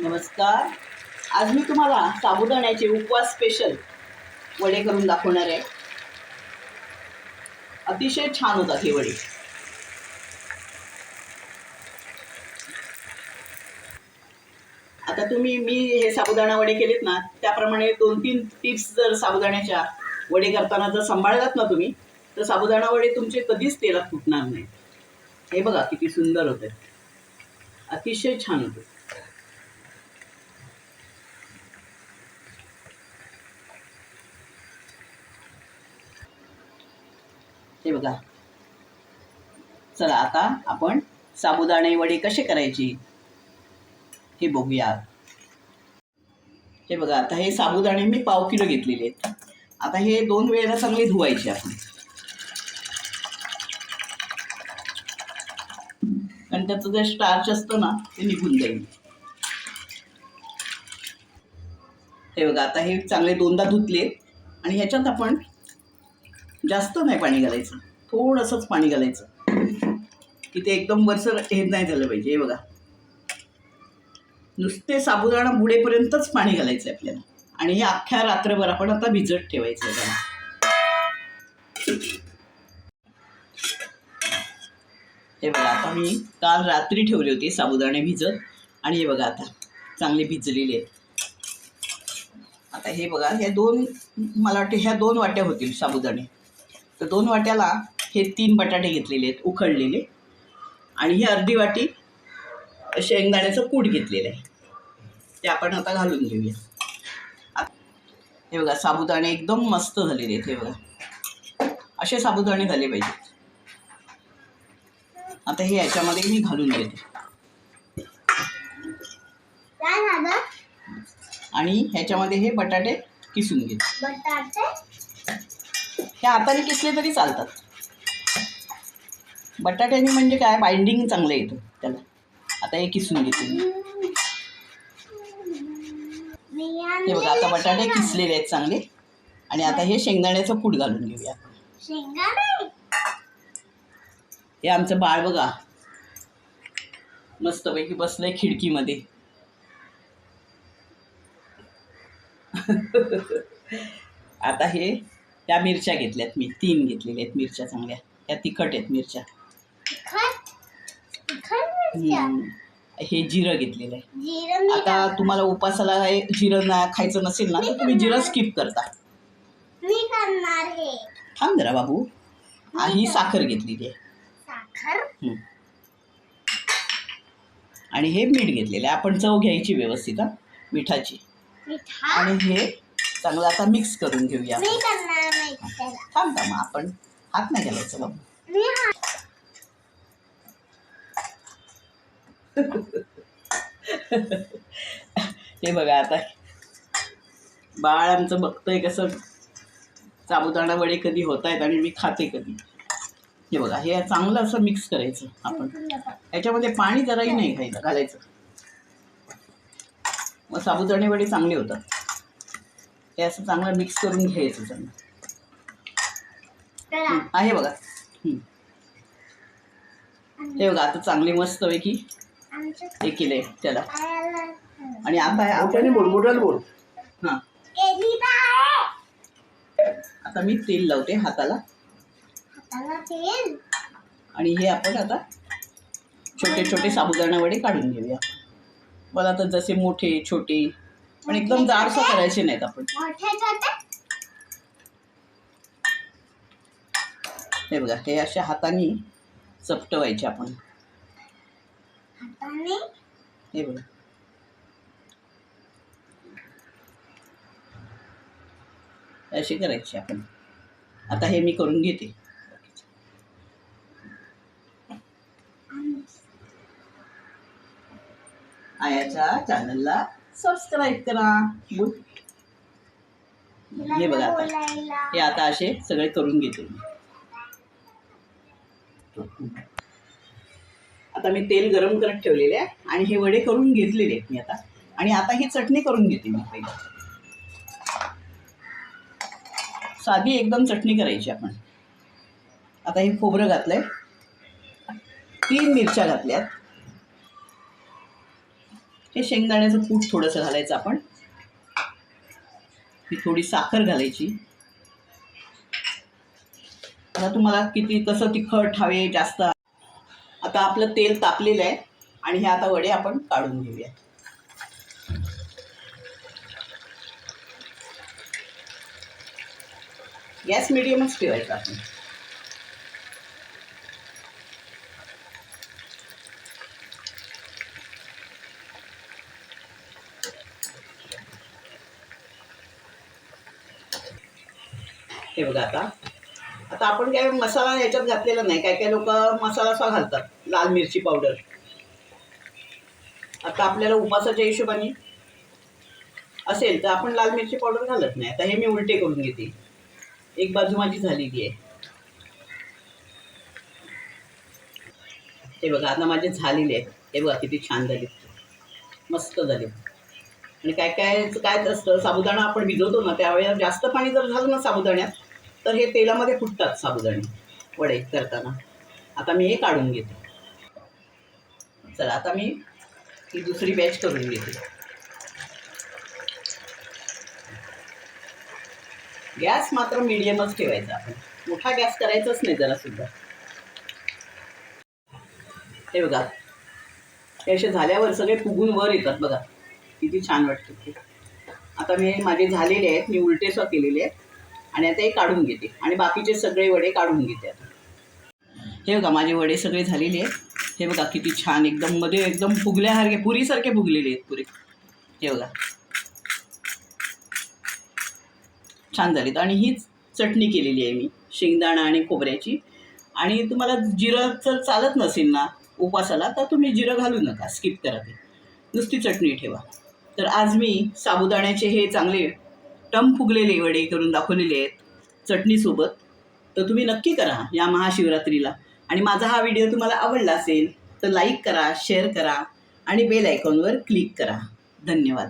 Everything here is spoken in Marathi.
नमस्कार. आज मी तुम्हाला साबुदाण्याचे उपवास स्पेशल वडे करून दाखवणार आहे. अतिशय छान होतात हे वडे. आता तुम्ही मी हे साबुदाणा वडे केलेत ना त्याप्रमाणे दोन तीन टिप्स जर साबुदाण्याच्या वडे करताना जर सांभाळलात ना तुम्ही तर साबुदाणा वडे तुमचे कधीच तेलात फुटणार नाही हे बघा किती सुंदर होते अतिशय छान होते हे बघा. चला आता आपण साबुदाणे वडे कसे करायचे हे बघूया हे बघा आता हे साबुदाणे मी पाव किलो घेतलेले आहेत. आता हे दोन वेळेला चांगले धुवायचे आपण. कारण त्याचं जे स्टार्च असतं ना ते निघून जाईल. हे बघा आता हे चांगले दोनदा धुतले आणि ह्याच्यात आपण जास्त नाही पाणी घालायचं. थोडंसंच पाणी घालायचं. की ते एकदम वरसर हे नाही झालं पाहिजे हे बघा. नुसते साबुदाणा बुडेपर्यंतच पाणी घालायचं आहे आपल्याला. आणि हे अख्ख्या रात्रभर आपण आता भिजत ठेवायचं आहे त्याला हे बघा आता मी काल रात्री ठेवली होती साबुदाणे भिजत. आणि हे बघा आता चांगले भिजलेले आहेत. आता हे बघा हे दोन मला वाटते ह्या दोन वाट्या होतील साबुदाणे. तर दोन वाट्याला हे तीन बटाटे घेतलेले आहेत उखळलेले. आणि ही अर्धी वाटी शेंगदाण्याचं कूट घेतलेलं आहे. ते आपण आता घालून घेऊया. हे बघा साबुदाणे एकदम मस्त झालेले आहेत हे बघा. असे साबुदाणे झाले पाहिजेत. आता हे याच्यामध्ये मी घालून घेते. आणि ह्याच्यामध्ये हे बटाटे किसून घेते. बटाटे? हे हाताने किसले तरी चालतात. बटाट्याने म्हणजे काय? बाइंडिंग चांगलं येतं त्याला. आता हे किसून घेते हे बघा आता बटाटे किसलेले आहेत चांगले. आणि आता हे शेंगदाण्याचं कूट घालून घेऊया. हे आमचं बाळ बघा. मस्तपैकी बसलंय खिडकीमध्ये. आता हे त्या मिरच्या घेतल्यात मी. तीन घेतलेल्या आहेत मिरच्या चांगल्या. त्या तिखट आहेत मिरच्या. हम्म. हे जिरं घेतलेलं आहे. आता तुम्हाला उपासाला हे जिरं ना खायचं नसेल ना तर तुम्ही जिरं स्किप करता. मी करणार हे. थांब जरा बाबू. आ, ही साखर घेतलेली आहे. साखर? हम्म. आणि हे मीठ घेतलेलं आहे. आपण चव घ्यायची व्यवस्थित हा. मिठाची. मिठा? आणि हे चांगलं आता मिक्स करून घेऊया मी करणार. थांब मग आपण. हात नाही घालायचं बाबा हे बघा आता. बाळ आमचं बघतंय कसं साबुदाणा वडे कधी होत आहेत आणि मी खाते कधी. हे बघा हे चांगलं असं मिक्स करायचं आपण. याच्यामध्ये पाणी जराही नाही खायचं घालायचं. मग साबुदाणे वडे चांगले होतात. हे असं चांगलं मिक्स करून घ्यायचं त्यांना. आहे बघा. हं. बघा आता चांगले मस्तपैकी आमच्या हे केलंय त्याला. आणि आता हे आपण बोल बोल. हां. केली आहे. आता मी तेल लावते हाताला. हाताला तेल. आणि हे आपण आता छोटे छोटे साबुदाणा वडे काढून घेऊया. मला तर जसे मोठे छोटे पण एकदम जाडसं करायचे नाहीत आपण मोठे छोटे हे बघा हे अशा हाताने चपटवायचे आपण. हे बघा. असे करायचे आपण. आता हे मी करून घेते. आयाच्या चॅनलला सबस्क्राईब करा. गुड. हे बघा हे आता असे सगळे करून घेते मी. आता मी तेल गरम करत ठेवलेले आहे आणि हे वडे करून घेतलेले आहेत मी आता. आणि आता ही चटणी करून घेते मी पहिले. साधी एकदम चटणी करायची आपण. आता हे खोबरं घातलंय. तीन मिरच्या घातल्यात. हे शेंगदाण्याचं कूट थोडंसं घालायचं आपण. ही थोडी साखर घालायची. आता तुम्हाला किती कसं तिखट हवे जास्त? आता आपलं तेल तापलेलं आहे आणि हे आता वडे आपण काढून घेऊया गॅस मिडियमच ठेवायचा आपण. हे बघा आता. आता आपण काय मसाला याच्यात घातलेला नाही. काय काय लोक मसाला असा घालतात. लाल मिरची पावडर. आता आपल्याला उपासाच्या हिशोबाने असेल तर आपण लाल मिरची पावडर घालत नाही. आता हे मी उलटे करून घेते. एक बाजू माझी झालेली आहे. हे बघा आता माझे झालेले आहेत. हे बघा किती छान झाले. मस्त झाले. आणि काय काय काय असतं साबुदाणा आपण भिजवतो ना त्यावेळेला जास्त पाणी जर झालं ना साबुदाण्यात तर हे तेलामध्ये फुटतात साबुदाणे वडे करताना. आता मी हे काढून घेते. चला आता मी ही दुसरी बॅच करून घेते. गॅस मात्र मिडियमच ठेवायचा आपण. मोठा गॅस करायचाच नाही जरा सुद्धा. हे बघा. हे असे झाल्यावर सगळे फुगून वर येतात बघा. किती छान वाटतं ते. आता मी माझे झालेले आहेत. मी उलटेसुद्धा केलेले आहेत. आणि आता हे काढून घेते. आणि बाकीचे सगळे वडे काढून घेते आता. हे बघा माझे वडे सगळे झालेले आहेत. हे बघा किती छान एकदम मध्ये एकदम फुगल्यासारखे पुरीसारखे फुगलेले आहेत पुरे. हे बघा. छान झालीत. आणि हीच चटणी केलेली आहे मी शेंगदाणा आणि खोबऱ्याची. आणि तुम्हाला जिरं जर चालत नसेल ना उपासाला तर तुम्ही जिरं घालू नका. स्किप करा ते. नुसती चटणी ठेवा. तर आज मी साबुदाण्याचे हे चांगले टम फुगलेले वडे करून दाखवलेले आहेत चटणीसोबत. तर तुम्ही नक्की करा या महाशिवरात्रीला. आणि माझा हा व्हिडिओ तुम्हाला आवडला असेल तर लाईक करा शेअर करा आणि बेल आयकॉनवर क्लिक करा. धन्यवाद.